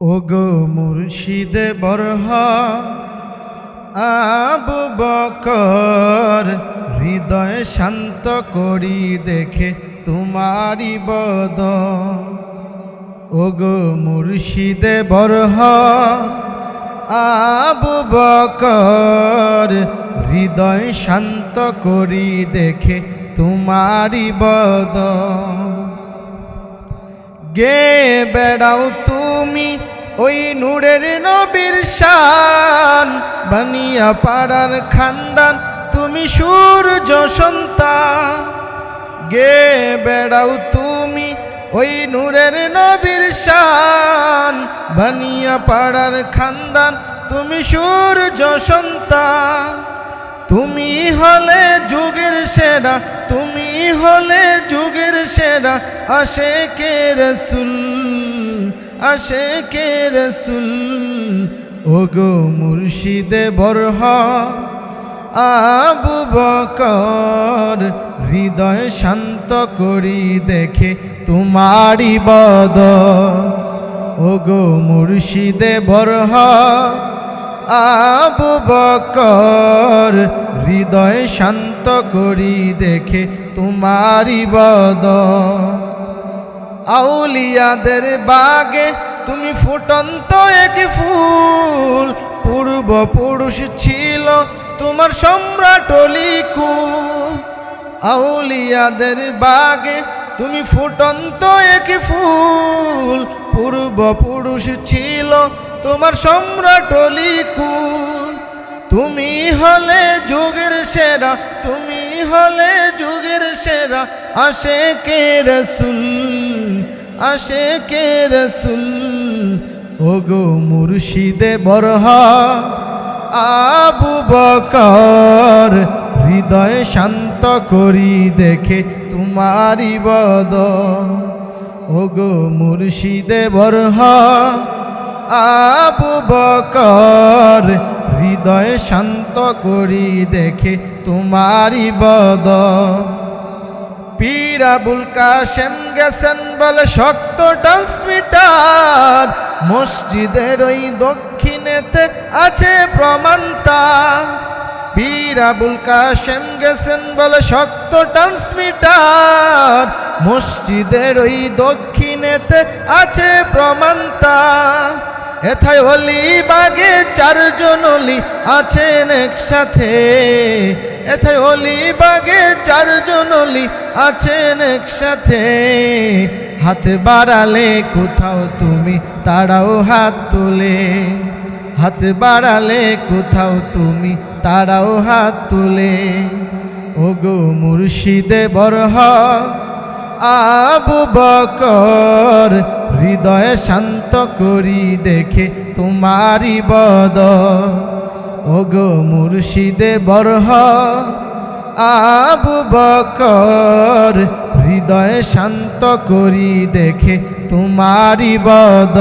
ওগো মুর্শিদে বরহ, আবু বকর, হৃদয় শান্ত করি দেখে তোমারি বদ ওগো মুর্শিদে বরহ, আবু বকর, হৃদয় শান্ত করি দেখে তোমারি বদ গে বেড়াও তুমি ওই নূরের নবীর শান, বানিয়া পাড়ার খানদান, তুমি সূর্য সন্তান। গে বেড়াও তুমি ওই নূরের নবীর শান, বানিয়া পাড়ার খানদান, তুমি সূর্য সন্তান। তুমি হলে যুগের সেরা, তুমি হলে যুগের সেরা আসে কে রসুল। আসে কে রসুল, ওগো মুর্শিদে বরহ, আবু বকর হৃদয় শান্ত করি দেখে তোমারি বদ ওগো মুর্শিদে বরহ, আবু বকর হৃদয় শান্ত করি দেখে তোমারি বদ আউলিয়াদের বাগে তুমি ফুটন্ত এক ফুল। পূর্ব পুরুষ ছিল তোমার সম্রাট অলিকু। আউলিয়াদের বাগে তুমি ফুটন্ত এক ফুল। পূর্ব পুরুষ ছিল তোমার সম্রাট অলিকুল তুমি হলে যুগের সেরা, তুমি হলে সেরা আসে কে রসুল আসে কে রসুল। ওগো মুর্শিদে বরহা, আবু বকর, হৃদয় শান্ত করি দেখে তোমারি বদ ওগো মুর্শিদে বরহা, আবু বকর, হৃদয় শান্ত করি দেখে তোমারি বদ পীরাবুল কাশেম গেছেন বলে শক্ত ট্রান্সমিটার মসজিদের ওই দক্ষিণেতে আছে প্রমাণতা পীরাবুল কাশেম গেছেন বলে শক্ত ট্রান্সমিটার মসজিদের ওই দক্ষিণেতে আছে প্রমাণতা এথায় অলি বাগে চারজন অলি আছেন একসাথে। এথায় অলি বাগে চারজন অলি আছেন একসাথে। হাত বাড়ালে কোথাও তুমি, তারাও হাত তোলে। হাত বাড়ালে কোথাও তুমি, তারাও হাত তুলে। ওগো মুর্শিদে বরহ আবু বকর, হৃদয় শান্ত করি দেখে তোমারি বদ ওগো মুর্শিদে বরহ, আবু বকর, হৃদয় শান্ত করি দেখে তোমারি বদ